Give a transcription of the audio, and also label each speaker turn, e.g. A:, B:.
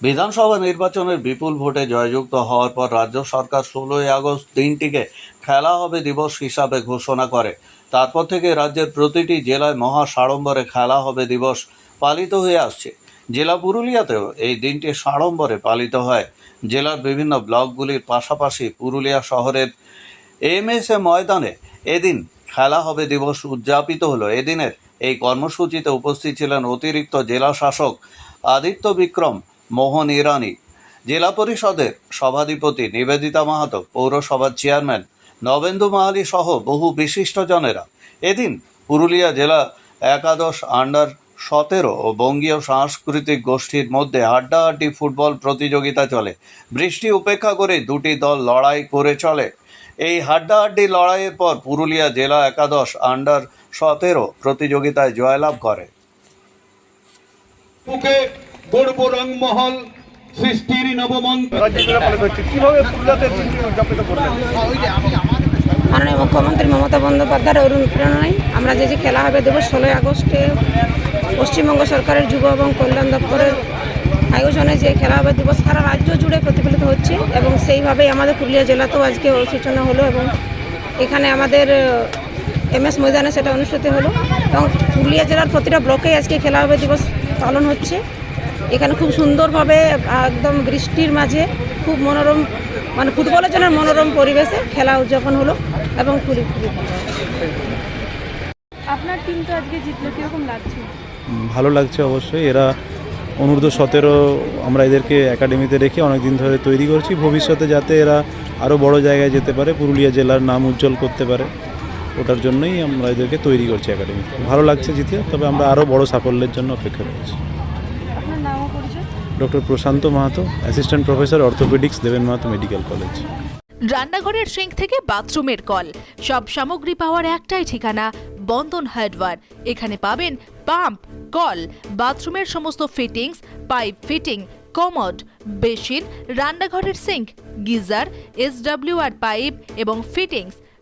A: বিধানসভা নির্বাচনের বিপুল ভোটে জয়যুক্ত হওয়ার পর রাজ্য সরকার ষোলোই আগস্ট দিনটিকে খেলা হবে দিবস হিসাবে ঘোষণা করে। তারপর থেকে রাজ্যের প্রতিটি জেলায় মহা সাড়ম্বরে খেলা হবে দিবস পালিত হয়ে আসছে। জেলা পুরুলিয়াতেও এই দিনটি সাড়ম্বরে পালিত হয়। জেলার বিভিন্ন ব্লকগুলির পাশাপাশি পুরুলিয়া শহরের এম এস এ ময়দানে এদিন খেলা হবে দিবস উদযাপিত হলো। এদিনের এই কর্মসূচিতে উপস্থিত ছিলেন অতিরিক্ত জেলা শাসক আদিত্য বিক্রম মোহন ইরানি, জেলা পরিষদের সভাধিপতি নিবেদিতা মাহাতো, পৌরসভার চেয়ারম্যান নবেন্দু মাহালি সহ বহু বিশিষ্টজনেরা এদিন পুরুলিয়া জেলা একাদশ আন্ডার সতেরো ও বঙ্গীয় সাংস্কৃতিক গোষ্ঠীর মধ্যে হাড্ডাহাড্ডি ফুটবল প্রতিযোগিতা চলে। বৃষ্টি উপেক্ষা করে দুটি দল লড়াই করে চলে। এই হাড্ডাহাড্ডি লড়াইয়ের পর পুরুলিয়া জেলা একাদশ আন্ডার সতেরো প্রতিযোগিতায় জয়লাভ করে।
B: রংমহল সৃষ্টির
C: মাননীয় মুখ্যমন্ত্রী মমতা বন্দ্যোপাধ্যায়ের অনুপ্রেরণায় আমরা যে যে খেলা হবে দেবো ষোলোই আগস্টে পশ্চিমবঙ্গ সরকারের যুব এবং কল্যাণ দপ্তরের আয়োজনে যে খেলা হবে দিবস সারা রাজ্য জুড়ে প্রতিফলিত হচ্ছে এবং সেইভাবেই আমাদের পুরুলিয়া জেলাতেও আজকে সূচনা হলো এবং এখানে আমাদের এম এস ময়দানে সেটা অনুষ্ঠিত হলো এবং পুরুলিয়া জেলার প্রতিটা ব্লকেই আজকে খেলা হবে দিবস পালন হচ্ছে। এখানে খুব সুন্দরভাবে একদম বৃষ্টির মাঝে খুব মনোরম মানে ফুটবলের জন্য মনোরম পরিবেশে খেলা উদযাপন হলো এবং খুবই খুবই ভালো।
D: আপনার টিম তো আজকে জিতলো কীরকম লাগছে?
E: ভালো লাগছে অবশ্যই। এরা অনূর্ধ্ব সতেরো আমরা এদেরকে একাডেমিতে রেখে অনেক দিন ধরে তৈরি করছি। ভবিষ্যতে যাতে এরা আরও বড় জায়গায় যেতে পারে পুরুলিয়া জেলার নাম উজ্জ্বল করতে পারে ওটার জন্যই আমরা এদেরকে তৈরি করছি একাডেমিতে ভালো লাগছে জিতে তবে আমরা আরও বড় সাফল্যের জন্য অপেক্ষা করছি
D: আপনার নাম ও পরিচয়
E: doctor Prashanta Mahato, assistant professor orthopaedics Deben Mahato medical college.
F: রান্নাঘরের সিঙ্ক থেকে বাথরুমের কল। সব সামগ্রী পাওয়ার একটাই ঠিকানা বন্ধন হার্ডওয়্যার এখানে পাবেন পাম্প, কল, বাথরুমের সমস্ত fittings, pipe fitting, commode basin রান্নাঘরের সিঙ্ক, গিজার, এসডব্লিউ আর পাইপ এবং ফিটিংস।